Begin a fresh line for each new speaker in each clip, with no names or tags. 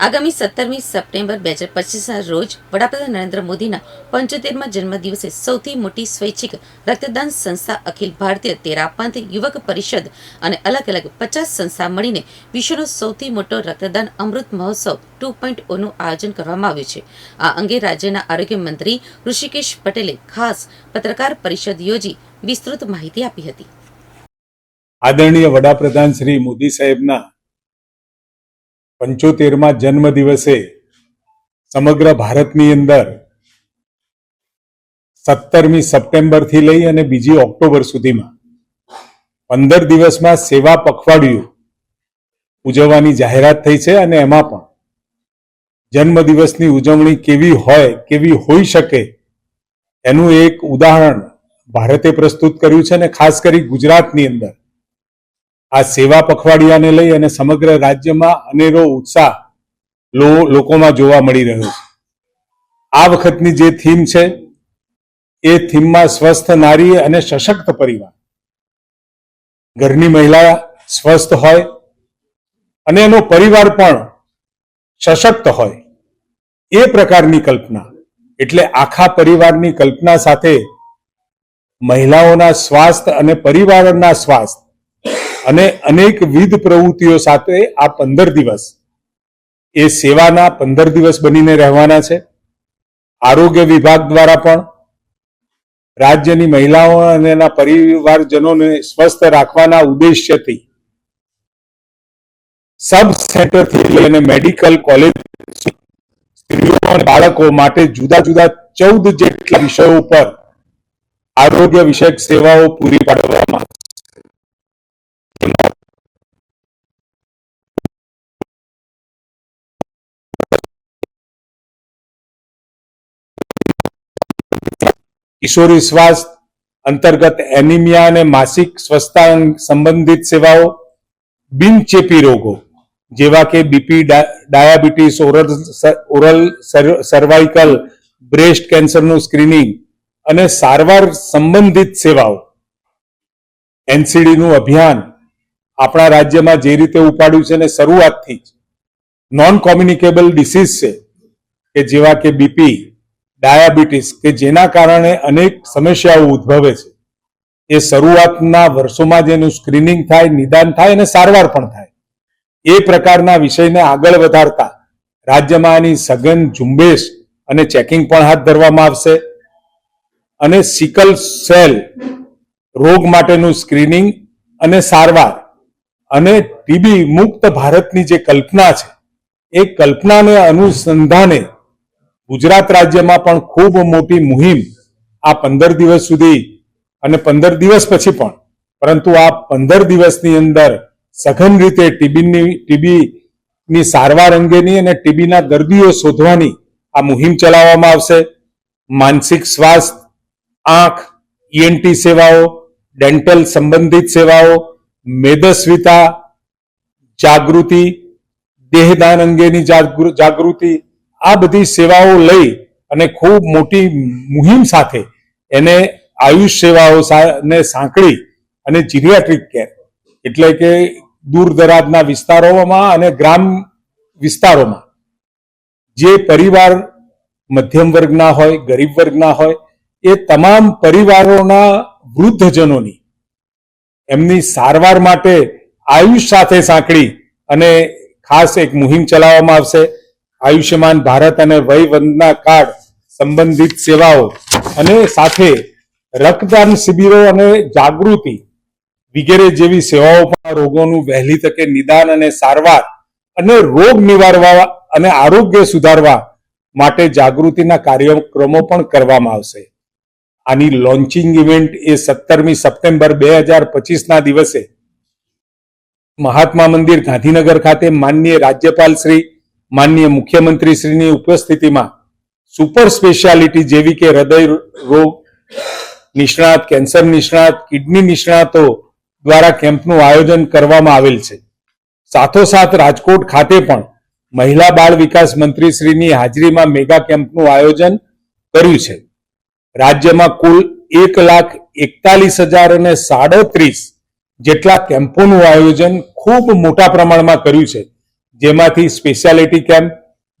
આગામી સત્તરમી સપ્ટેમ્બર બે હજાર પચીસના રોજ વડાપ્રધાન નરેન્દ્ર મોદીના પંચોતેરમાં જન્મદિવસે સૌથી મોટી સ્વૈચ્છિક રક્તદાન સંસ્થા અખિલ ભારતીય તેરાપંથ યુવક પરિષદ અને અલગ અલગ પચાસ સંસ્થા મળીને વિશ્વનો સૌથી મોટો રક્તદાન અમૃત મહોત્સવ ટુ પોઈન્ટ ઓનું આયોજન કરવામાં આવ્યું છે. આ અંગે રાજ્યના આરોગ્ય મંત્રી ઋષિકેશ પટેલે ખાસ પત્રકાર પરિષદ યોજી વિસ્તૃત માહિતી આપી હતી.
આદરણીય વડાપ્રધાન શ્રી મોદી સાહેબના પંચોતેરમાં જન્મ દિવસે સમગ્ર ભારતની અંદર સત્તરમી સપ્ટેમ્બરથી લઈ અને બીજી ઓક્ટોબર સુધીમાં પંદર દિવસમાં સેવા પખવાડિયું ઉજવવાની જાહેરાત થઈ છે અને એમાં પણ જન્મ દિવસની ઉજવણી કેવી હોય, કેવી હોઈ શકે એનું એક ઉદાહરણ ભારતે પ્રસ્તુત કર્યું છે અને ખાસ કરી ગુજરાતની અંદર આ સેવા પખવાડિયાને લઈ અને સમગ્ર રાજ્યમાં અનેરો ઉત્સાહ લોકોમાં જોવા મળી રહ્યો છે. આ વખતની જે થીમ છે, એ થીમમાં સ્વસ્થ નારી અને સશક્ત પરિવાર. ઘરની મહિલા સ્વસ્થ હોય અને એનો પરિવાર પણ સશક્ત હોય. એ પ્રકારની કલ્પના, એટલે આખા પરિવારની કલ્પના સાથે મહિલાઓના સ્વાસ્થ્ય અને પરિવારના સ્વાસ્થ્ય અને અનેકવિધ પ્રવૃત્તિઓ સાથે આ પંદર દિવસ એ સેવાના પંદર દિવસ બનીને રહેવાના છે. આરોગ્ય વિભાગ દ્વારા પણ રાજ્યની મહિલાઓ અને એના પરિવારજનોને સ્વસ્થ રાખવાના ઉદ્દેશ્યથી સબ સેન્ટરથી લઈને મેડિકલ કોલેજ સ્ત્રીઓ અને બાળકો માટે જુદા જુદા ચૌદ જેટલા વિષયો ઉપર આરોગ્ય વિષયક સેવાઓ પૂરી પાડવામાં કિશોરી સ્વાસ્થ્ય અંતર્ગત એનિમિયા અને માસિક સ્વસ્થતા સંબંધિત સેવાઓ બિનચેપી રોગો, જેવા કે BP diabetes, oral oral cervical, breast કેન્સરનું સ્ક્રીનિંગ અને સારવાર સંબંધિત સેવાઓ. એનસીડીનું અભિયાન આપણા રાજ્યમાં જે રીતે ઉપાડ્યું છે ને શરૂઆતથી જ. નોન કોમ્યુનિકેબલ ડિસીઝ છે, કે જેવા કે બીપી ડાયાબિટીસ કે જેના કારણે અનેક સમસ્યાઓ ઉદ્ભવે છે. એ શરૂઆતના વર્ષોમાં જ એનું સ્ક્રીનિંગ થાય, નિદાન થાય અને સારવાર પણ થાય. એ પ્રકારના વિષયને આગળ વધારતા રાજ્યમાં આની સઘન ઝુંબેશ અને ચેકિંગ પણ હાથ ધરવામાં આવશે. અને સિકલ સેલ રોગ માટેનું સ્ક્રીનિંગ અને સારવાર અને ટીબી મુક્ત ભારતની જે કલ્પના છે, એ કલ્પનાને અનુસંધાને ગુજરાત રાજ્યમાં પણ ખૂબ મોટી મુહિમ આ પંદર દિવસ સુધી અને પંદર દિવસ પછી પણ, પરંતુ આ પંદર દિવસની અંદર સઘન રીતે ટીબીની ટીબીની સારવાર અંગેની અને ટીબીના દર્દીઓ શોધવાની આ મુહિમ ચલાવવામાં આવશે. માનસિક સ્વાસ્થ્ય, આંખ ઈએનટી સેવાઓ, ડેન્ટલ સંબંધિત સેવાઓ, મેદસ્વિતા, જાગૃતિ, દેહદાન અંગેની જાગૃતિ આ બધી સેવાઓ લઈ અને ખૂબ મોટી મુહિમ સાથે એને આયુષ સેવાઓ ને સાંકળી અને જીરિયાટ્રિક કેર એટલે કે દૂર દરાજના વિસ્તારોમાં અને ગ્રામ વિસ્તારોમાં. જે પરિવાર મધ્યમ વર્ગના હોય, ગરીબ વર્ગના હોય, એ તમામ પરિવારોના વૃદ્ધજનોની એમની સારવાર માટે આયુષ સાથે સાંકળી અને ખાસ એક મુહિમ ચલાવવામાં આવશે. આયુષ્યમાન ભારત અને વય વંદના કાર્ડ સંબંધિત સેવાઓ અને સાથે રક્તદાન શિબિરો અને જાગૃતિ વગેરે જેવી સેવાઓ પણ રોગોનું વહેલી તકે નિદાન અને સારવાર અને રોગ નિવારવા અને આરોગ્ય સુધારવા માટે જાગૃતિના કાર્યક્રમો પણ કરવામાં આવશે. આની લોન્ચિંગ ઇવેન્ટ એ સત્તરમી સપ્ટેમ્બર બે હજાર પચીસના દિવસે મહાત્મા મંદિર ગાંધીનગર ખાતે માનનીય રાજ્યપાલ શ્રી માનનીય મુખ્યમંત્રી શ્રીની ઉપસ્થિતિમાં સુપર સ્પેશિયાલિટી જેવી કે હૃદય રોગ નિષ્ણાત, કેન્સર નિષ્ણાત, કિડની નિષ્ણાતો દ્વારા કેમ્પનું આયોજન કરવામાં આવેલ છે. સાથોસાથ રાજકોટ ખાતે પણ મહિલા બાળ વિકાસ મંત્રી શ્રીની હાજરીમાં મેગા કેમ્પનું આયોજન કર્યું છે. રાજ્યમાં કુલ એક લાખ એકતાલીસ હજાર અને સાડત્રીસ જેટલા કેમ્પોનું આયોજન ખૂબ મોટા પ્રમાણમાં કર્યું છે. જેમાંથી સ્પેશિયાલિટી કેમ્પ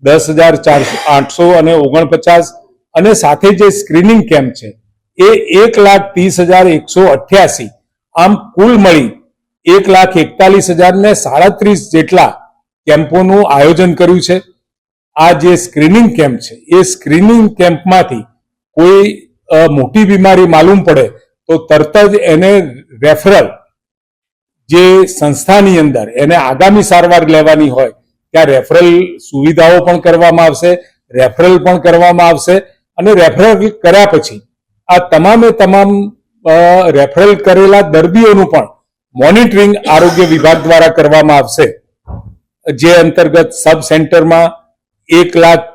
દસ હજાર ચારસો આઠસો અને ઓગણપચાસ અને સાથે જે સ્ક્રીનિંગ કેમ્પ છે, એ એક લાખ ત્રીસ હજાર એકસો અઠ્યાસી. આમ કુલ મળી એક લાખ એકતાલીસ હજાર ને સાડત્રીસ જેટલા કેમ્પોનું આયોજન કર્યું છે. આ જે સ્ક્રીનિંગ કેમ્પ છે, એ સ્ક્રીનિંગ કેમ્પમાંથી કોઈ મોટી બીમારી માલુમ પડે તો તરત જ એને રેફરલ જે સંસ્થાની અંદર એને આગામી સારવાર લેવાની હોય, ત્યાં રેફરલ સુવિધાઓ પણ કરવામાં આવશે, રેફરલ પણ કરવામાં આવશે અને રેફરલ કર્યા પછી આ તમામે તમામ રેફરલ કરેલા દર્દીઓનું પણ મોનિટરિંગ આરોગ્ય વિભાગ દ્વારા કરવામાં આવશે. જે અંતર્ગત સબ સેન્ટરમાં એક લાખ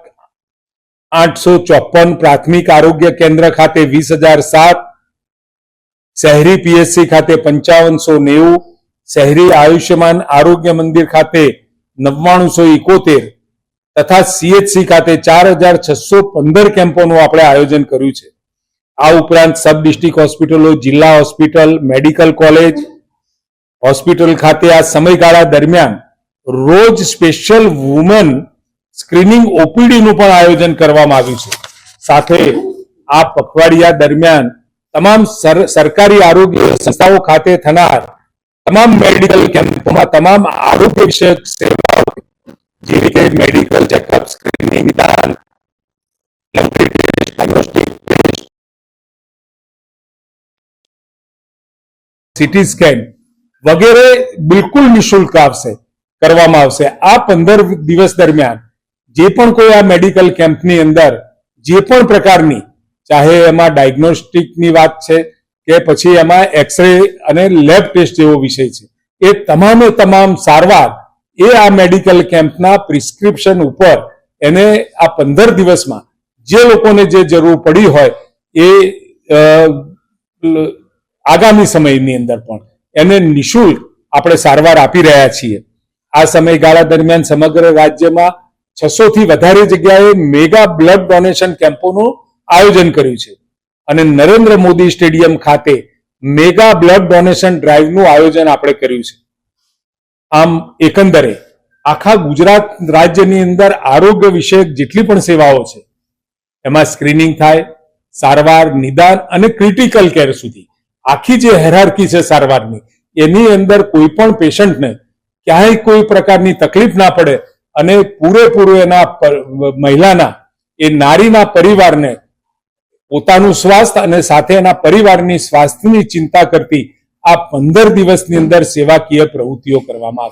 આઠસો ચોપન પ્રાથમિક આરોગ્ય કેન્દ્ર ખાતે વીસ હજાર સાત, શહેરી પીએચસી ખાતે પંચાવનસો નેવું શહેરી આયુષ્યમાન આરોગ્ય મંદિર ખાતે નવ્વાણુંસો ઇકોતેર તથા સીએચસી ખાતે ચાર હજાર છસો પંદર કેમ્પોનું આપણે આયોજન કર્યું છે. આ ઉપરાંત સબ ડિસ્ટ્રિક્ટ હોસ્પિટલો, જિલ્લા હોસ્પિટલ, મેડિકલ કોલેજ, હોસ્પિટલ ખાતે આ સમયગાળા દરમિયાન રોજ સ્પેશિયલ વુમન સ્ક્રીનિંગ ઓપીડી નું પણ આયોજન કરવામાં આવ્યું છે. સાથે આ પખવાડિયા દરમિયાન તમામ સર- સરકારી આરોગ્ય સંસ્થાઓ ખાતે થનાર તમામ મેડિકલ કેમ્પોમાં તમામ આરોગ્ય વિષયક સેવાઓ, જેવી રીતે મેડિકલ ચેકઅપ સ્ક્રીનિંગ નિદાન સિટી સ્કેન વગેરે બિલકુલ નિશુલ્ક આવશે, કરવામાં આવશે. આ પંદર દિવસ દરમિયાન જે પણ કોઈ આ મેડિકલ કેમ્પની અંદર જે પણ પ્રકારની, ચાહે એમાં ડાયગ્નોસ્ટિકની વાત છે કે પછી એમાં એક્સરે અને લેબ ટેસ્ટ જેવો વિષય છે. એ તમામે તમામ સારવાર એ આ મેડિકલ કેમ્પના પ્રિસ્ક્રિપ્શન ઉપર એને આ પંદર દિવસમાં જે લોકોને જે જરૂર પડી હોય એ આગામી સમયની અંદર પણ એને નિશુલ્ક આપણે સારવાર આપી રહ્યા છીએ. આ સમયગાળા દરમિયાન સમગ્ર રાજ્યમાં છસો થી વધારે જગ્યાએ મેગા બ્લડ ડોનેશન કેમ્પોનું આયોજન કર્યું છે. અને નરેન્દ્ર મોદી સ્ટેડિયમ ખાતે મેગા બ્લડ ડોનેશન ડ્રાઈવનું આયોજન આપણે કર્યું છે. આમ એકંદરે આખા ગુજરાત રાજ્યની અંદર આરોગ્ય વિષયક જેટલી પણ સેવાઓ છે, એમાં સ્ક્રીનિંગ થાય, સારવાર, નિદાન અને ક્રિટિકલ કેર સુધી. આખી જે હેરાર્કી છે સારવારની, એની અંદર કોઈ પણ પેશન્ટને ક્યાંય કોઈ પ્રકારની તકલીફ ના પડે અને પૂરેપૂરું એના મહિલાના, એ નારીના પરિવારને પોતાનું સ્વાસ્થ્ય અને સાથે એના પરિવારની સ્વાસ્થ્યની ચિંતા કરતી આ પંદર દિવસની અંદર સેવાકીય પ્રવૃત્તિઓ કરવામાં